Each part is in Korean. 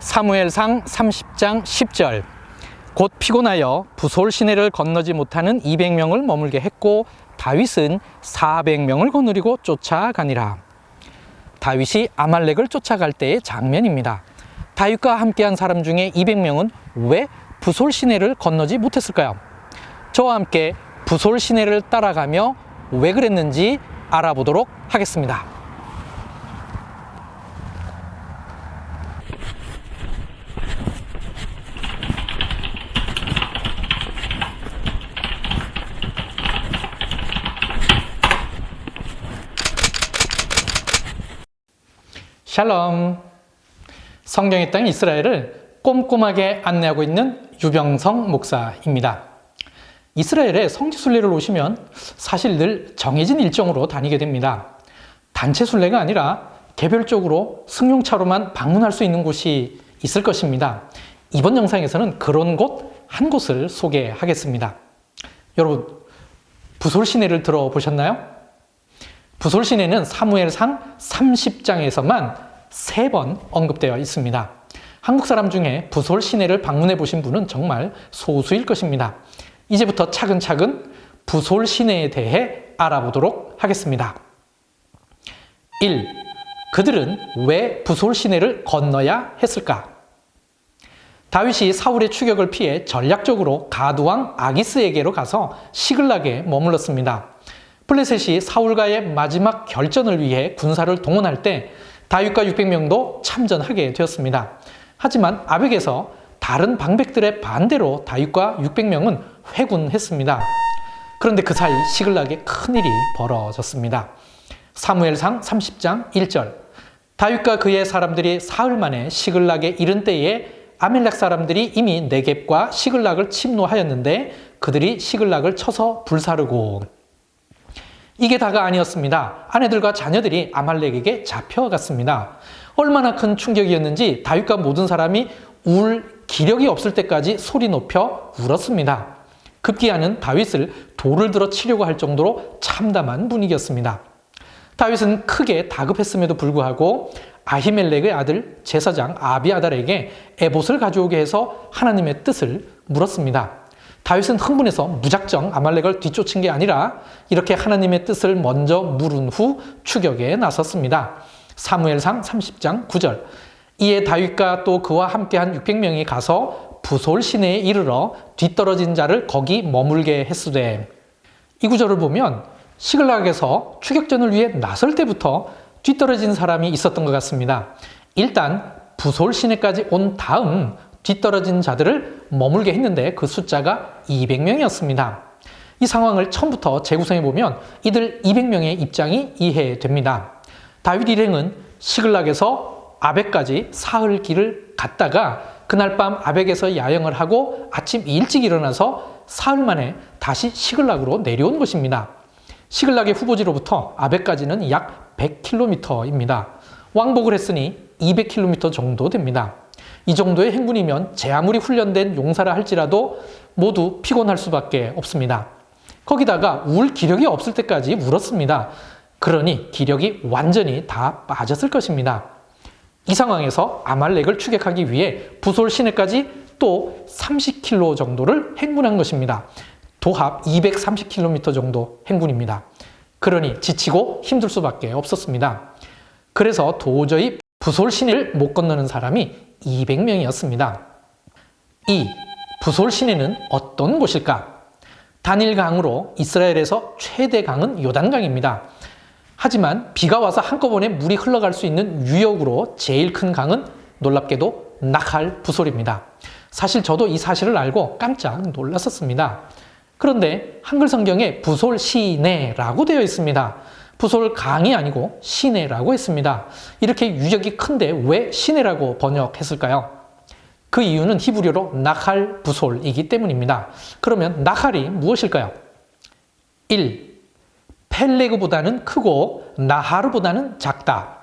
사무엘상 30장 10절 곧 피곤하여 부솔 시내를 건너지 못하는 200명을 머물게 했고 다윗은 400명을 거느리고 쫓아가니라. 다윗이 아말렉을 쫓아갈 때의 장면입니다. 다윗과 함께한 사람 중에 200명은 왜 부솔 시내를 건너지 못했을까요? 저와 함께 부솔 시내를 따라가며 왜 그랬는지 알아보도록 하겠습니다. 샬롬. 성경의 땅 이스라엘을 꼼꼼하게 안내하고 있는 유병성 목사입니다. 이스라엘에 성지 순례를 오시면 사실 늘 정해진 일정으로 다니게 됩니다. 단체 순례가 아니라 개별적으로 승용차로만 방문할 수 있는 곳이 있을 것입니다. 이번 영상에서는 그런 곳 한 곳을 소개하겠습니다. 여러분, 부솔 시내를 들어보셨나요? 부솔 시내는 사무엘상 30장에서만 세 번 언급되어 있습니다. 한국 사람 중에 부솔 시내를 방문해 보신 분은 정말 소수일 것입니다. 이제부터 차근차근 부솔 시내에 대해 알아보도록 하겠습니다. 1. 그들은 왜 부솔 시내를 건너야 했을까? 다윗이 사울의 추격을 피해 전략적으로 가두왕 아기스에게로 가서 시글락에 머물렀습니다. 블레셋이 사울과의 마지막 결전을 위해 군사를 동원할 때 다윗과 600명도 참전하게 되었습니다. 하지만 아벡에서 다른 방백들의 반대로 다윗과 600명은 회군했습니다. 그런데 그 사이 시글락에 큰일이 벌어졌습니다. 사무엘상 30장 1절 다윗과 그의 사람들이 사흘 만에 시글락에 이른 때에 아멜렉 사람들이 이미 네겝과 시글락을 침노하였는데 그들이 시글락을 쳐서 불사르고 이게 다가 아니었습니다. 아내들과 자녀들이 아말렉에게 잡혀갔습니다. 얼마나 큰 충격이었는지 다윗과 모든 사람이 울 기력이 없을 때까지 소리 높여 울었습니다. 급기야는 다윗을 돌을 들어 치려고 할 정도로 참담한 분위기였습니다. 다윗은 크게 다급했음에도 불구하고 아히멜렉의 아들 제사장 아비아달에게 에봇을 가져오게 해서 하나님의 뜻을 물었습니다. 다윗은 흥분해서 무작정 아말렉을 뒤쫓은 게 아니라 이렇게 하나님의 뜻을 먼저 물은 후 추격에 나섰습니다. 사무엘상 30장 9절. 이에 다윗과 또 그와 함께한 600명이 가서 부솔 시내에 이르러 뒤떨어진 자를 거기 머물게 했으되 이 구절을 보면 시글락에서 추격전을 위해 나설 때부터 뒤떨어진 사람이 있었던 것 같습니다. 일단 부솔 시내까지 온 다음 뒤떨어진 자들을 머물게 했는데 그 숫자가 200명이었습니다. 이 상황을 처음부터 재구성해 보면 이들 200명의 입장이 이해됩니다. 다윗 일행은 시글락에서 아벡까지 사흘 길을 갔다가 그날 밤 아벡에서 야영을 하고 아침 일찍 일어나서 사흘 만에 다시 시글락으로 내려온 것입니다. 시글락의 후보지로부터 아벡까지는 약 100km입니다. 왕복을 했으니 200km 정도 됩니다. 이 정도의 행군이면 제 아무리 훈련된 용사라 할지라도 모두 피곤할 수밖에 없습니다. 거기다가 울 기력이 없을 때까지 울었습니다. 그러니 기력이 완전히 다 빠졌을 것입니다. 이 상황에서 아말렉을 추격하기 위해 부솔 시내까지 또 30km 정도를 행군한 것입니다. 도합 230km 정도 행군입니다. 그러니 지치고 힘들 수밖에 없었습니다. 그래서 도저히 부솔 시내를 못 건너는 사람이 200명이었습니다. 2. 부솔 시내는 어떤 곳일까? 단일 강으로 이스라엘에서 최대 강은 요단강입니다. 하지만 비가 와서 한꺼번에 물이 흘러갈 수 있는 유역으로 제일 큰 강은 놀랍게도 나칼 부솔입니다. 사실 저도 이 사실을 알고 깜짝 놀랐었습니다. 그런데 한글 성경에 부솔 시내라고 되어 있습니다. 부솔 강이 아니고 시내라고 했습니다. 이렇게 유적이 큰데 왜 시내라고 번역했을까요? 그 이유는 히브리어로 나칼 부솔이기 때문입니다. 그러면 나칼이 무엇일까요? 1. 펠레그보다는 크고 나하르보다는 작다.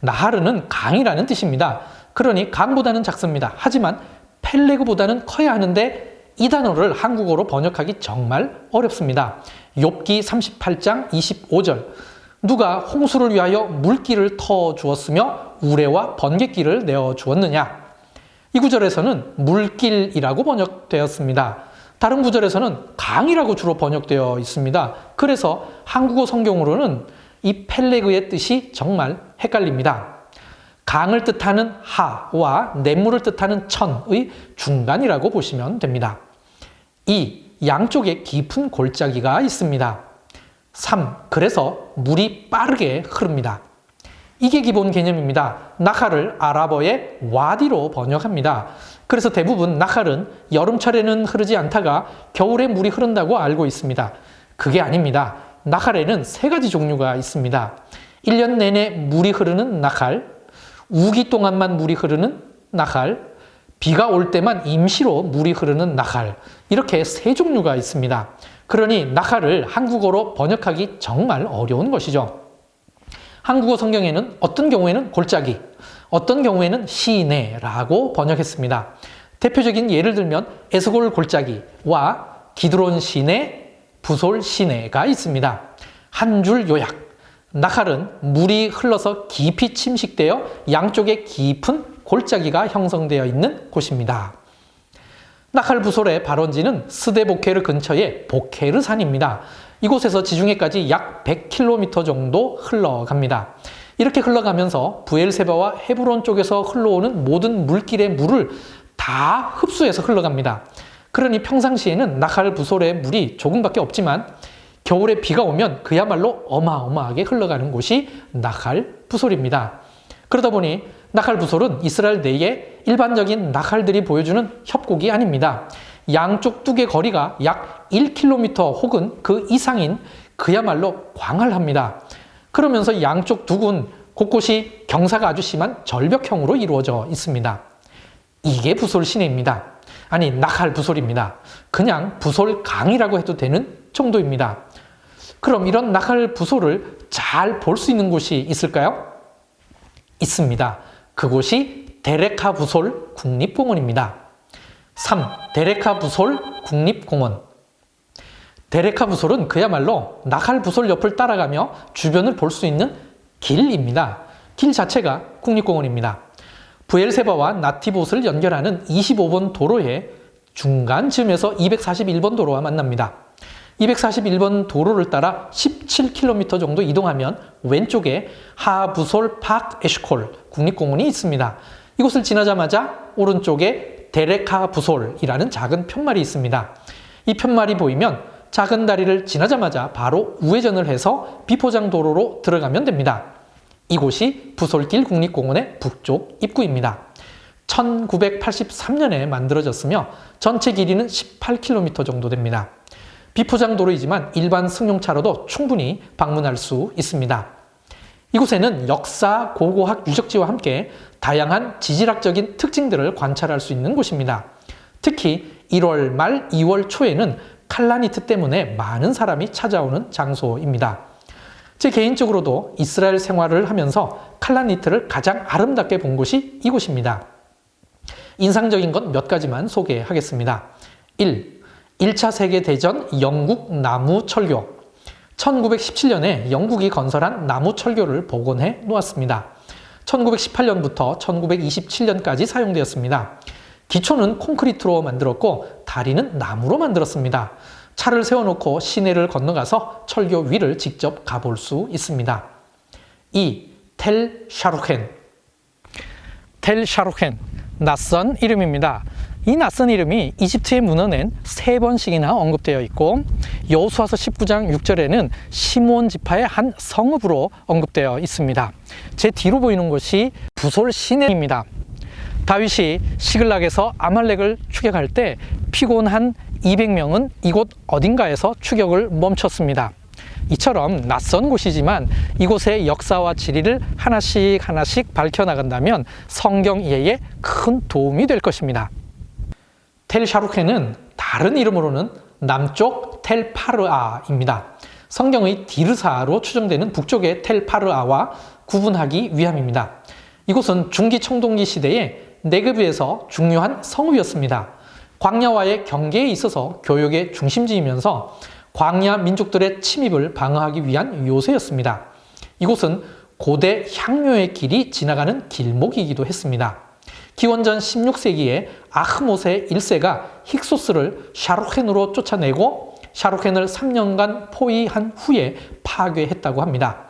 나하르는 강이라는 뜻입니다. 그러니 강보다는 작습니다. 하지만 펠레그보다는 커야 하는데 이 단어를 한국어로 번역하기 정말 어렵습니다. 욥기 38장 25절. 누가 홍수를 위하여 물길을 터 주었으며 우레와 번갯길을 내어 주었느냐? 이 구절에서는 물길이라고 번역되었습니다. 다른 구절에서는 강이라고 주로 번역되어 있습니다. 그래서 한국어 성경으로는 이 펠레그의 뜻이 정말 헷갈립니다. 강을 뜻하는 하와 냇물을 뜻하는 천의 중간이라고 보시면 됩니다. 2. 양쪽에 깊은 골짜기가 있습니다. 3. 그래서 물이 빠르게 흐릅니다. 이게 기본 개념입니다. 나칼을 아랍어의 와디로 번역합니다. 그래서 대부분 나칼은 여름철에는 흐르지 않다가 겨울에 물이 흐른다고 알고 있습니다. 그게 아닙니다. 나칼에는 세 가지 종류가 있습니다. 1년 내내 물이 흐르는 나칼, 우기 동안만 물이 흐르는 나칼, 비가 올 때만 임시로 물이 흐르는 나칼, 이렇게 세 종류가 있습니다. 그러니 나칼을 한국어로 번역하기 정말 어려운 것이죠. 한국어 성경에는 어떤 경우에는 골짜기, 어떤 경우에는 시내라고 번역했습니다. 대표적인 예를 들면 에스골 골짜기와 기드론 시내, 부솔 시내가 있습니다. 한 줄 요약. 나칼은 물이 흘러서 깊이 침식되어 양쪽에 깊은 골짜기가 형성되어 있는 곳입니다. 나칼 부솔의 발원지는 스데 보케르 근처의 보케르 산입니다. 이곳에서 지중해까지 약 100km 정도 흘러갑니다. 이렇게 흘러가면서 부엘세바와 헤브론 쪽에서 흘러오는 모든 물길의 물을 다 흡수해서 흘러갑니다. 그러니 평상시에는 나칼 부솔의 물이 조금밖에 없지만 겨울에 비가 오면 그야말로 어마어마하게 흘러가는 곳이 나칼 부솔입니다. 그러다 보니 나칼 부솔은 이스라엘 내에 일반적인 나칼들이 보여주는 협곡이 아닙니다. 양쪽 뚝의 거리가 약 1km 혹은 그 이상인 그야말로 광활합니다. 그러면서 양쪽 뚝은 곳곳이 경사가 아주 심한 절벽형으로 이루어져 있습니다. 이게 부솔 시내입니다. 아니, 나칼 부솔입니다. 그냥 부솔 강이라고 해도 되는 정도입니다. 그럼 이런 나칼 부솔을 잘 볼 수 있는 곳이 있을까요? 있습니다. 그곳이 데레카 부솔 국립공원입니다. 3. 데레카 부솔 국립공원. 데레카 부솔은 그야말로 나칼 부솔 옆을 따라가며 주변을 볼 수 있는 길입니다. 길 자체가 국립공원입니다. 부엘세바와 나티봇을 연결하는 25번 도로의 중간쯤에서 241번 도로와 만납니다. 241번 도로를 따라 17km 정도 이동하면 왼쪽에 하부솔 팍 에시콜 국립공원이 있습니다. 이곳을 지나자마자 오른쪽에 데레카 부솔이라는 작은 편말이 있습니다. 이 편말이 보이면 작은 다리를 지나자마자 바로 우회전을 해서 비포장 도로로 들어가면 됩니다. 이곳이 부솔길 국립공원의 북쪽 입구입니다. 1983년에 만들어졌으며 전체 길이는 18km 정도 됩니다. 비포장 도로이지만 일반 승용차로도 충분히 방문할 수 있습니다. 이곳에는 역사, 고고학 유적지와 함께 다양한 지질학적인 특징들을 관찰할 수 있는 곳입니다. 특히 1월 말 2월 초에는 칼라니트 때문에 많은 사람이 찾아오는 장소입니다. 제 개인적으로도 이스라엘 생활을 하면서 칼라니트를 가장 아름답게 본 곳이 이곳입니다. 인상적인 것 몇 가지만 소개하겠습니다. 1. 1차 세계대전 영국 나무 철교. 1917년에 영국이 건설한 나무 철교를 복원해 놓았습니다. 1918년부터 1927년까지 사용되었습니다. 기초는 콘크리트로 만들었고 다리는 나무로 만들었습니다. 차를 세워놓고 시내를 건너가서 철교 위를 직접 가볼 수 있습니다. 2. 텔 샤루켄 텔 샤루켄 낯선 이름입니다. 이 낯선 이름이 이집트의 문헌엔 세 번씩이나 언급되어 있고 여호수아서 19장 6절에는 시몬 지파의 한 성읍으로 언급되어 있습니다. 제 뒤로 보이는 곳이 부솔 시내입니다. 다윗이 시글락에서 아말렉을 추격할 때 피곤한 200명은 이곳 어딘가에서 추격을 멈췄습니다. 이처럼 낯선 곳이지만 이곳의 역사와 지리를 하나씩 하나씩 밝혀나간다면 성경 이해에 큰 도움이 될 것입니다. 텔 샤루케는 다른 이름으로는 남쪽 텔 파르아입니다. 성경의 디르사로 추정되는 북쪽의 텔 파르아와 구분하기 위함입니다. 이곳은 중기 청동기 시대에 네그브에서 중요한 성읍이었습니다. 광야와의 경계에 있어서 교역의 중심지이면서 광야 민족들의 침입을 방어하기 위한 요새였습니다. 이곳은 고대 향료의 길이 지나가는 길목이기도 했습니다. 기원전 16세기에 아흐모세 1세가 힉소스를 샤루켄으로 쫓아내고 샤루켄을 3년간 포위한 후에 파괴했다고 합니다.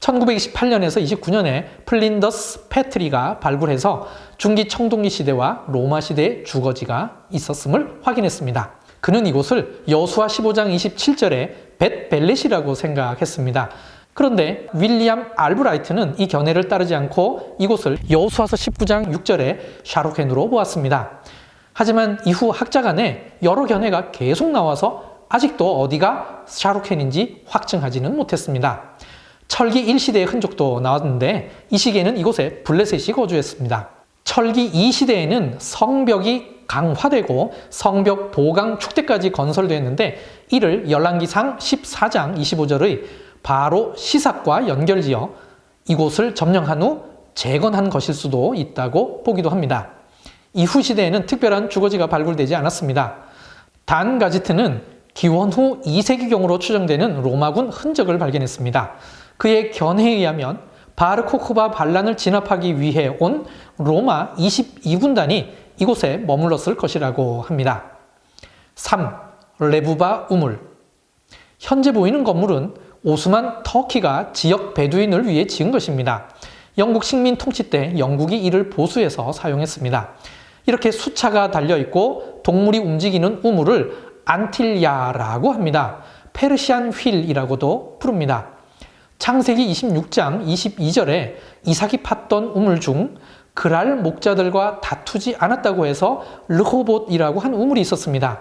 1928년에서 29년에 플린더스 패트리가 발굴해서 중기 청동기 시대와 로마 시대의 주거지가 있었음을 확인했습니다. 그는 이곳을 여수와 15장 27절에 벳벨렛이라고 생각했습니다. 그런데 윌리엄 알브라이트는 이 견해를 따르지 않고 이곳을 여수와서 19장 6절에 샤루켄으로 보았습니다. 하지만 이후 학자 간에 여러 견해가 계속 나와서 아직도 어디가 샤루켄인지 확증하지는 못했습니다. 철기 1시대의 흔적도 나왔는데 이 시기에는 이곳에 블레셋이 거주했습니다. 철기 2시대에는 성벽이 강화되고 성벽 보강 축대까지 건설되었는데 이를 열왕기상 14장 25절의 바로 시삭과 연결지어 이곳을 점령한 후 재건한 것일 수도 있다고 보기도 합니다. 이후 시대에는 특별한 주거지가 발굴되지 않았습니다. 단 가지트는 기원 후 2세기경으로 추정되는 로마군 흔적을 발견했습니다. 그의 견해에 의하면 바르코크바 반란을 진압하기 위해 온 로마 22군단이 이곳에 머물렀을 것이라고 합니다. 3. 레부바 우물 현재 보이는 건물은 오스만 터키가 지역 베두인을 위해 지은 것입니다. 영국 식민 통치 때 영국이 이를 보수해서 사용했습니다. 이렇게 수차가 달려 있고 동물이 움직이는 우물을 안틸야라고 합니다. 페르시안 휠이라고도 부릅니다. 창세기 26장 22절에 이삭이 팠던 우물 중 그랄 목자들과 다투지 않았다고 해서 르호봇이라고 한 우물이 있었습니다.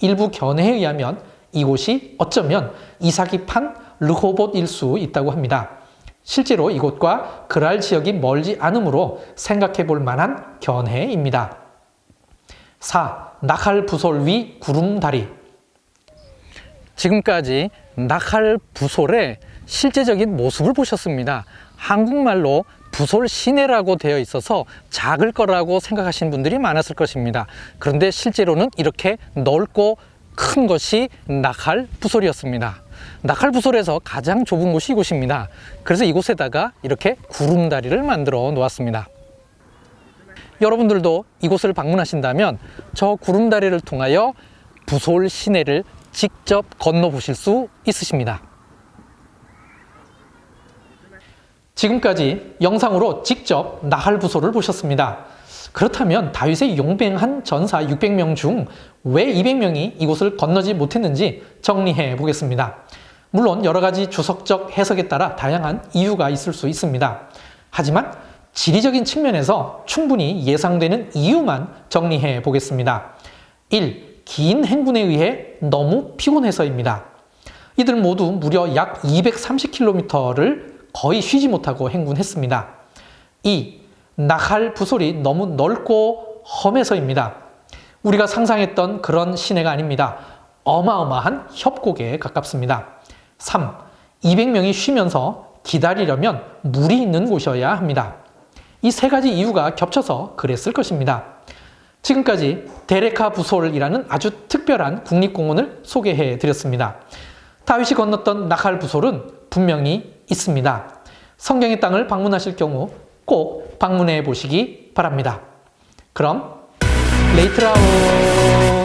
일부 견해에 의하면 이곳이 어쩌면 이삭이 판 르호봇일 수 있다고 합니다. 실제로 이곳과 그랄 지역이 멀지 않으므로 생각해 볼 만한 견해입니다. 4. 나칼 부솔 위 구름다리 지금까지 나칼 부솔의 실제적인 모습을 보셨습니다. 한국말로 부솔 시내라고 되어 있어서 작을 거라고 생각하시는 분들이 많았을 것입니다. 그런데 실제로는 이렇게 넓고 큰 것이 나칼 부솔이었습니다. 나칼 부솔에서 가장 좁은 곳이 이곳입니다. 그래서 이곳에다가 이렇게 구름다리를 만들어 놓았습니다. 여러분들도 이곳을 방문하신다면 저 구름다리를 통하여 부솔 시내를 직접 건너 보실 수 있으십니다. 지금까지 영상으로 직접 나할 부소를 보셨습니다. 그렇다면 다윗의 용병한 전사 600명 중 왜 200명이 이곳을 건너지 못했는지 정리해 보겠습니다. 물론 여러 가지 주석적 해석에 따라 다양한 이유가 있을 수 있습니다. 하지만 지리적인 측면에서 충분히 예상되는 이유만 정리해 보겠습니다. 1. 긴 행군에 의해 너무 피곤해서입니다. 이들 모두 무려 약 230km를 거의 쉬지 못하고 행군했습니다. 2. 나할 부솔이 너무 넓고 험해서입니다. 우리가 상상했던 그런 시내가 아닙니다. 어마어마한 협곡에 가깝습니다. 3. 200명이 쉬면서 기다리려면 물이 있는 곳이어야 합니다. 이 세 가지 이유가 겹쳐서 그랬을 것입니다. 지금까지 데레카 부솔이라는 아주 특별한 국립공원을 소개해 드렸습니다. 다윗이 건넜던 나칼 부솔은 분명히 있습니다. 성경의 땅을 방문하실 경우 꼭 방문해 보시기 바랍니다. 그럼 레이트라우